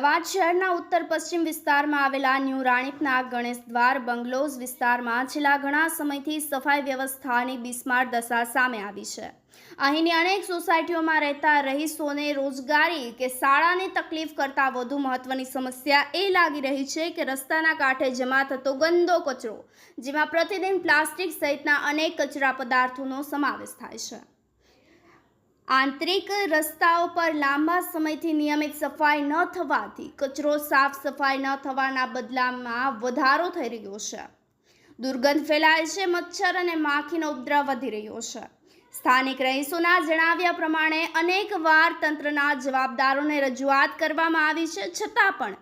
અમદાવાદ શહેરના ઉત્તર પશ્ચિમ વિસ્તારમાં આવેલા ન્યૂ રાણીપના ગણેશ દ્વાર બંગલોઝ વિસ્તારમાં છેલ્લા ઘણા સમયથી સફાઈ વ્યવસ્થાની બિસ્માર દશા સામે આવી છે. અહીંની અનેક સોસાયટીઓમાં રહેતા રહીશોને રોજગારી કે શાળાની તકલીફ કરતાં વધુ મહત્વની સમસ્યા એ લાગી રહી છે કે રસ્તાના કાંઠે જમા થતો ગંદો કચરો, જેમાં પ્રતિદિન પ્લાસ્ટિક સહિતના અનેક કચરા પદાર્થોનો સમાવેશ થાય છે. આંતરિક રસ્તાઓ પર લાંબા સમયથી નિયમિત સફાઈ ન થવાથી, કચરો સાફ સફાઈ ન થવાના બદલામાં વધારો થઈ રહ્યો છે. દુર્ગંધ ફેલાય છે, મચ્છર અને માખીનો ઉપદ્રવ વધી રહ્યો છે. સ્થાનિક રહીશોના જણાવ્યા પ્રમાણે અનેક વાર તંત્રના જવાબદારોને રજૂઆત કરવામાં આવી છે, છતાં પણ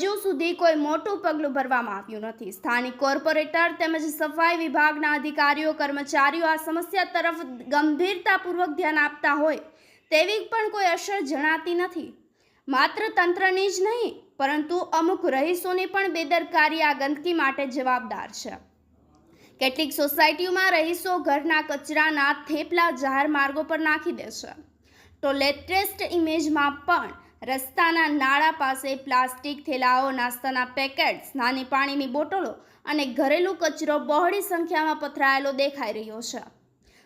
હજુ સુધી કોઈ મોટું પગલું ભરવામાં આવ્યું નથી. સ્થાનિક કોર્પોરેટર તેમજ સફાઈ વિભાગના અધિકારીઓ, કર્મચારીઓ આ સમસ્યા તરફ ગંભીરતાપૂર્વક ધ્યાન આપતા હોય તેવી પણ કોઈ અસર જણાતી નથી. માત્ર તંત્રની જ નહીં, પરંતુ અમુક રહીશોની પણ બેદરકારી આ ગંદકી માટે જવાબદાર છે. કેટલીક સોસાયટીઓમાં રહીશો ઘરના કચરાના થેપલા જાહેર માર્ગો પર નાખી દે છે. તો લેટેસ્ટ ઇમેજમાં પણ રસ્તાના નાળા પાસે પ્લાસ્ટિક થેલાઓ, નાસ્તાના પેકેટ્સ, નાની પાણીની બોટલો અને ઘરેલું કચરો બહોળી સંખ્યામાં પથરાયેલો દેખાઈ રહ્યો છે.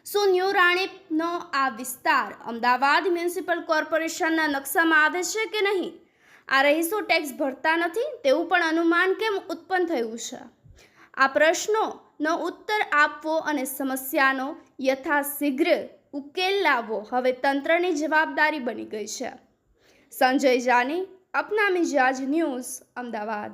શું ન્યૂ રાણીપનો આ વિસ્તાર અમદાવાદ મ્યુનિસિપલ કોર્પોરેશનના નકશામાં આવે છે કે નહીં? આ રહીશો ટેક્સ ભરતા નથી, તેવું પણ અનુમાન કેમ ઉત્પન્ન થયું છે? આ પ્રશ્નોનો ઉત્તર આપવો અને સમસ્યાનો યથાશીઘ્ર ઉકેલ લાવવો હવે તંત્રની જવાબદારી બની ગઈ છે. સંજય જાની અપના મિજાજ ન્યૂઝ, અમદાવાદ.